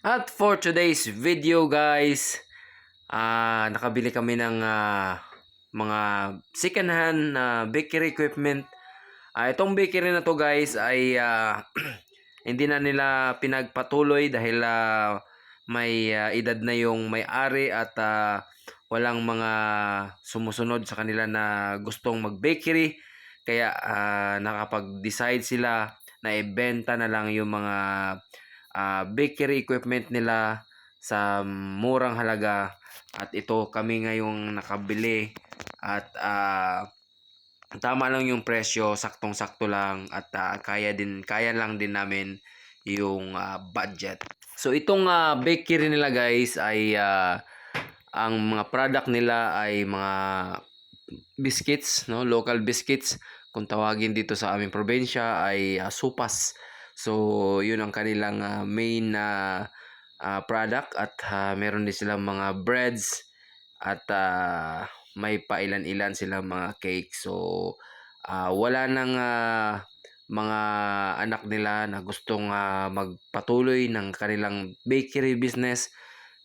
At for today's video guys, ah nakabili kami ng ah, mga second hand na bakery equipment. Ah itong bakery na to guys ay ah, hindi na nila pinagpatuloy dahil ah, may ah, edad na yung may-ari at ah, walang mga sumusunod sa kanila na gustong mag-bakery. Kaya ah, nakapag-decide sila na ibenta na lang yung mga ah, bakery equipment nila sa murang halaga at ito kami ngayong nakabili at ah, tama lang yung presyo, saktong-sakto lang at ah, kaya din kaya lang din namin yung ah, budget. So itong ah, bakery nila guys ay ah, ang mga product nila ay mga biscuits, no? Local biscuits kung tawagin dito sa aming probinsya ay ah, supas. So, yun ang kanilang ah, main na ah, product at ah, meron din silang mga breads at ah, may pailan-ilan silang mga cake. So, ah, wala nang ah, mga anak nila na gustong ah, magpatuloy ng kanilang bakery business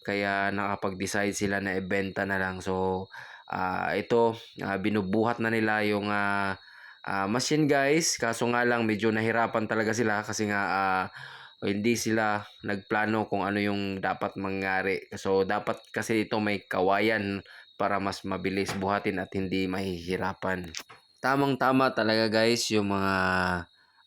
kaya nakapag-decide sila na ibenta na lang. So, ah, ito ah, binubuhat na nila yung ah, ah, machine guys. Kaso nga lang medyo nahirapan talaga sila kasi nga ah, hindi sila nagplano kung ano yung dapat mangyari. So dapat kasi ito may kawayan para mas mabilis buhatin at hindi mahihirapan. Tamang-tama talaga guys yung mga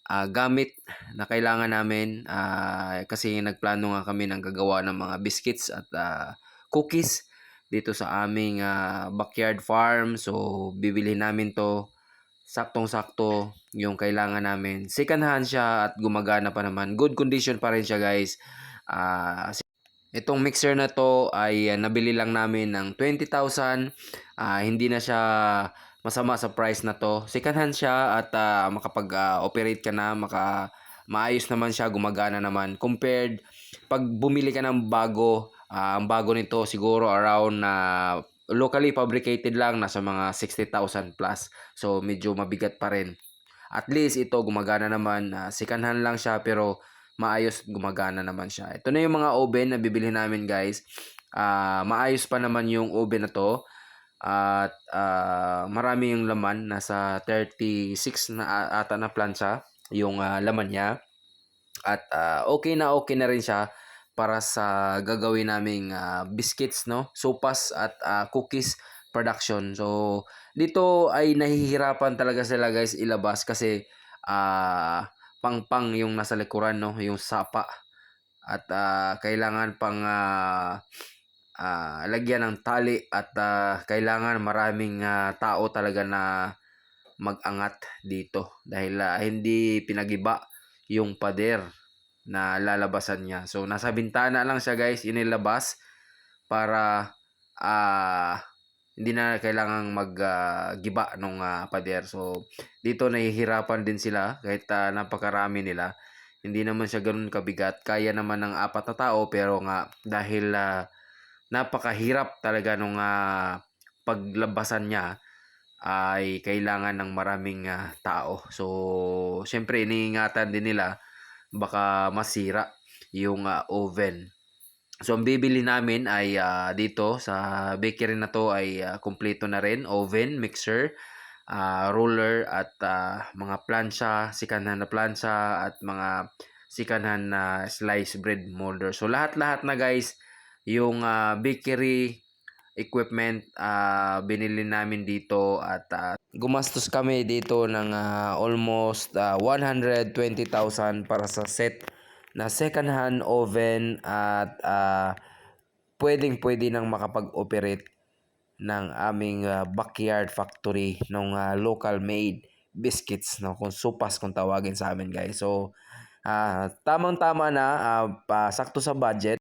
ah, gamit na kailangan namin ah, kasi nagplano nga kami ng gagawa ng mga biscuits at ah, cookies dito sa aming ah, backyard farm. So bibili namin to saktong-sakto yung kailangan namin. Second hand siya at gumagana pa naman. Good condition pa rin siya guys. Ah, itong mixer na to ay ah, nabili lang namin ng 20,000. Ah, hindi na siya masama sa price na to. Second hand siya at ah, makapag-operate ka na, maka maayos naman siya, gumagana naman. Compared pag bumili ka ng bago, ah, ang bago nito siguro around na locally fabricated lang nasa mga 60,000 plus. So medyo mabigat pa rin. At least ito gumagana naman, uh, second hand lang siya pero maayos gumagana naman siya. Ito na yung mga oven na bibili namin guys. Ah, maayos pa naman yung oven na to. At ah, marami yung laman, nasa 36 na ata na plancha yung ah, laman niya. At ah, okay na okay na rin siya para sa gagawin naming ah, biscuits no, sopas at ah, cookies production. So dito ay nahihirapan talaga sila guys ilabas kasi ah pang-pang yung nasa likuran no, yung sapa. At ah, kailangan pang ah, ah, lagyan ng tali at ah, kailangan maraming ah, tao talaga na mag-angat dito. Dahil ah, hindi pinagiba yung pader na lalabasan niya. So nasa bintana lang siya guys inilabas para ah hindi na kailangang maggiba nung ah, pader. So dito nahihirapan din sila kahit ah, napakarami nila. Hindi naman siya ganoon kabigat. Kaya naman ng apat na tao pero nga dahil ah, napakahirap talaga nung ah, paglabasan niya ay kailangan ng maraming ah, tao. So syempre iniingatan din nila baka masira yung ah, oven. So ang bibili namin ay ah, dito sa bakery na to ay ah, kumpleto na rin oven, mixer, ah, roller at ah, mga plancha, sikanhan na plancha at mga sikanhan na slice bread molder. So lahat-lahat na guys yung ah, bakery equipment ah, binili namin dito at ah, gumastos kami dito ng ah, almost ah, 120,000 para sa set na second hand oven at ah, pwedeng pwede nang makapag-operate ng aming ah, backyard factory ng local made biscuits no? Kung supas kung tawagin sa amin guys. So ah, tamang tama na pa, sakto sa budget